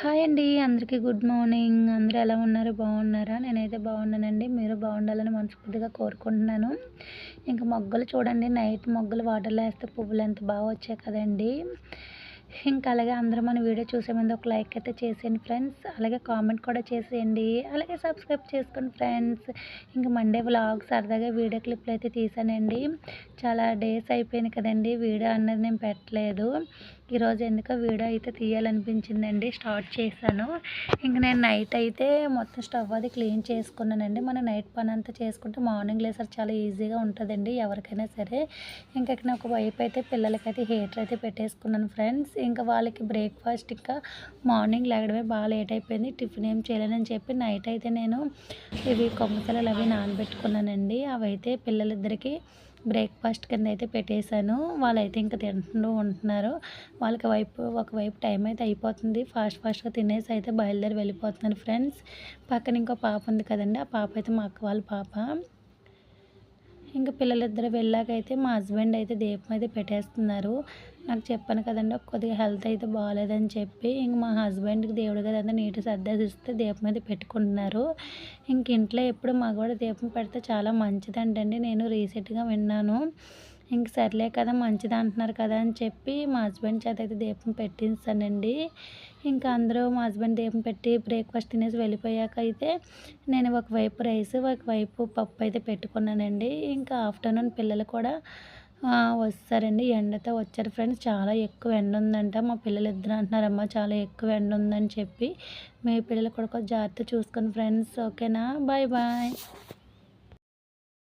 Hi అండి అందరికీ good morning. అందరూ ఎలా ఉన్నారు? బాగున్నారా? నేనైతే బాగున్నానండి. మీరు బాగుండాలని మనస్ఫూర్తిగా కోరుకుంటున్నాను. ఇంకా మొగ్గలు చూడండి. నైట్ మొగ్గలు వాటర్లో వేస్తే పువ్వులు ఎంత బాగా వచ్చాయి కదండి. ఇంకా అలాగే అందరూ మన వీడియో చూసే ముందు ఒక లైక్ అయితే చేసేయండి ఫ్రెండ్స్. అలాగే కామెంట్ కూడా చేసేయండి. అలాగే సబ్స్క్రైబ్ చేసుకోండి ఫ్రెండ్స్. ఇంకా మండే వ్లాగ్ సరదాగా వీడియో క్లిప్లు అయితే తీసానండి. చాలా డేస్ అయిపోయింది కదండి. వీడియో అన్నది నేను పెట్టలేదు. ఈరోజు ఎందుకో వీడియో అయితే తీయాలనిపించిందండి. స్టార్ట్ చేశాను. ఇంక నేను నైట్ అయితే మొత్తం స్టవ్ అది క్లీన్ చేసుకున్నానండి. మనం నైట్ పని అంతా చేసుకుంటే మార్నింగ్ లేసారి చాలా ఈజీగా ఉంటుందండి ఎవరికైనా సరే. ఇంకా ఇక్కడ ఒక వైపు అయితే పిల్లలకైతే హీటర్ అయితే పెట్టేసుకున్నాను ఫ్రెండ్స్. ఇంకా వాళ్ళకి బ్రేక్ఫాస్ట్ ఇంకా మార్నింగ్ లేగడమే బాగా లేట్ అయిపోయింది. టిఫిన్ ఏం చేయలేనని చెప్పి నైట్ అయితే నేను ఇవి కొమ్మతలలు అవి నానబెట్టుకున్నానండి. అవి అయితే పిల్లలిద్దరికీ బ్రేక్ఫాస్ట్ కింద అయితే పెట్టేశాను. వాళ్ళైతే ఇంకా తింటూ ఉంటున్నారు. వాళ్ళకి వైపు ఒకవైపు టైం అయితే అయిపోతుంది. ఫాస్ట్ ఫాస్ట్గా తినేసి అయితే బయలుదేరి వెళ్ళిపోతున్నారు ఫ్రెండ్స్. పక్కన ఇంకో పాప ఉంది కదండి. ఆ పాప అయితే మా అక్క వాళ్ళ పాప. ఇంకా పిల్లలిద్దరు వెళ్ళాకైతే మా హస్బెండ్ అయితే దీపం అయితే పెట్టేస్తున్నారు. నాకు చెప్పాను కదండి కొద్దిగా హెల్త్ అయితే బాగాలేదని చెప్పి ఇంక మా హస్బెండ్కి దేవుడు కదా అంతా నీటి సర్దేసిస్తే దీపం అయితే పెట్టుకుంటున్నారు. ఇంక ఇంట్లో ఎప్పుడు మగవాడు దీపం పెడితే చాలా మంచిదంటండి. నేను రీసెంట్గా విన్నాను. ఇంక సర్లే కదా మంచిది అంటున్నారు కదా అని చెప్పి మా హస్బెండ్ చేత అయితే దీపం పెట్టించానండి. ఇంకా అందరూ మా హస్బెండ్ దీపం పెట్టి బ్రేక్ఫాస్ట్ తినేసి వెళ్ళిపోయాక అయితే నేను ఒకవైపు రైస్ ఒకవైపు పప్పు అయితే పెట్టుకున్నానండి. ఇంకా ఆఫ్టర్నూన్ పిల్లలు కూడా వస్తారండి. ఎండతో వచ్చారు ఫ్రెండ్స్. చాలా ఎక్కువ ఎండ ఉందంట. మా పిల్లలు ఇద్దరు అంటున్నారమ్మా చాలా ఎక్కువ ఎండ ఉందని చెప్పి. మీ పిల్లలు కూడా జాగ్రత్త చూసుకొని ఫ్రెండ్స్. ఓకేనా? Bye bye.